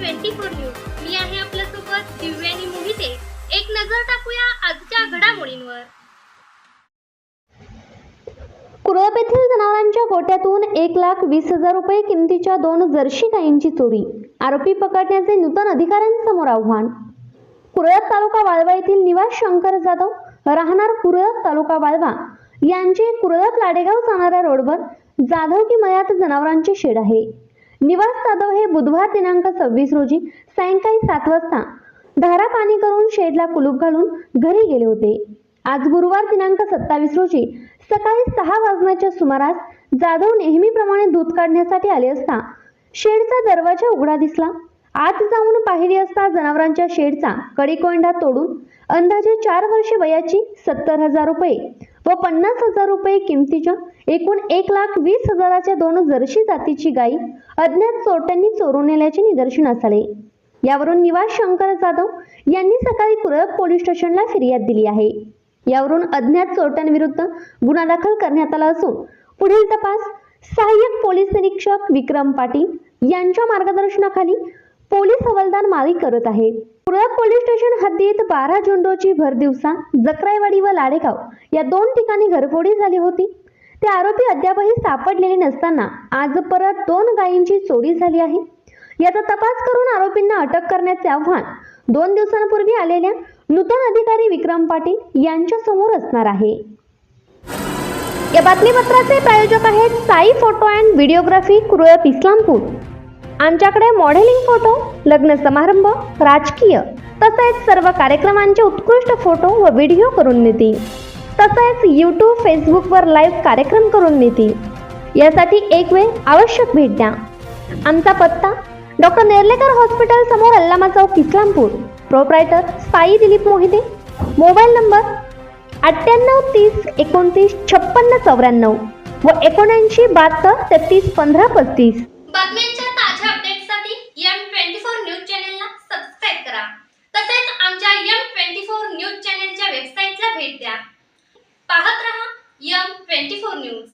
Twenty four news. मी आहे आपल्यासोबत दिव्यानी मोहिते. एक नजर टाकूया आजच्या घडामोडींवर. कुरळप येथील जनावरांच्या गोट्यातून एक लाख वीस हजार रुपये किमतीच्या दोन जर्शी गायींची चोरी. आरोपी पकडण्याचे नूतन अधिकाऱ्यांसमोर आव्हान. कुरळप तालुका वाळवा येथील निवास शंकर जाधव राहणार कुरळप तालुका वाळवा. यांचे कुरळप लाडेगाव जाणाऱ्या रोडवर जाधव की मयात जनावरांचे शेड आहे. निवास जाधव हे बुधवार दिनांक सव्वीस रोजी सायंकाळी सात वाजता धारा पाणी करून शेडला कुलूप घालून घरी गेले होते. आज गुरुवार दिनांक सत्तावीस रोजी सकाळी सहा वाजण्याच्या सुमारास जाधव नेहमीप्रमाणे दूध काढण्यासाठी आले असता शेडचा दरवाजा उघडा दिसला. आत जाऊन पाहिली असता जनावरांच्या शेडचा कडीकोंडा तोडून अंदाजे चार वर्षे वयाची सत्तर हजार रुपये. व पन्नास हजार रुपये किमतीच्या एकूण एक लाख वीस हजाराच्या दोन जर्शी जातीची गायी अज्ञात चोरट्यांनी चोरून नेल्याचे निदर्शनास आले यावरून निवास शंकर जाधव यांनी सकाळी कुरळप पोलीस स्टेशनला फिर्याद दिली आहे. यावरून अज्ञात चोरट्यांविरुद्ध गुन्हा दाखल करण्यात आला असून पुढील तपास सहाय्यक पोलीस निरीक्षक विक्रम पाटील यांच्या मार्गदर्शनाखाली पोलीस हवालदार मारी करत आहेत कुरळप पोलीस स्टेशन हद्दीत बारा जून रोजी भर दिवसा व लाडेगाव या दोन ठिकाणी घरफोडी झाली होती. ते आरोपी अद्यापही सापडलेले नसताना आज परत दोन गायींची चोरी झाली आहे. याचा तपास करून आरोपींना अटक करण्याचे आव्हान दोन दिवसांपूर्वी आलेल्या नूतन अधिकारी विक्रम पाटील यांच्या समोर असणार आहे. या बातमीपत्राचे प्रायोजक आहेत Sai photo and videography Kuralap Islampur. आमच्याकडे मॉडेलिंग फोटो लग्न समारंभ राजकीय तसेच सर्व कार्यक्रमांचे उत्कृष्ट फोटो व व्हिडिओ करून मिळतील तसेच यूट्यूब फेसबुकवर लाईव्ह कार्यक्रम करून मिळतील यासाठी एक वेळ आवश्यक भेट द्या. आमचा पत्ता डॉक्टर नेर्लेकर हॉस्पिटल समोर Allama chowk Islampur. Proprietor Sai Dilip Mohite. Mobile number अठ्ठ्याण्णव तीस एकोणतीस छप्पन्न चौऱ्याण्णव व एकोणऐंशी बहात्तर तेहतीस पंधरा पस्तीस. भेट द्या. पाहत रहा यम ट्वेंटी फोर न्यूज.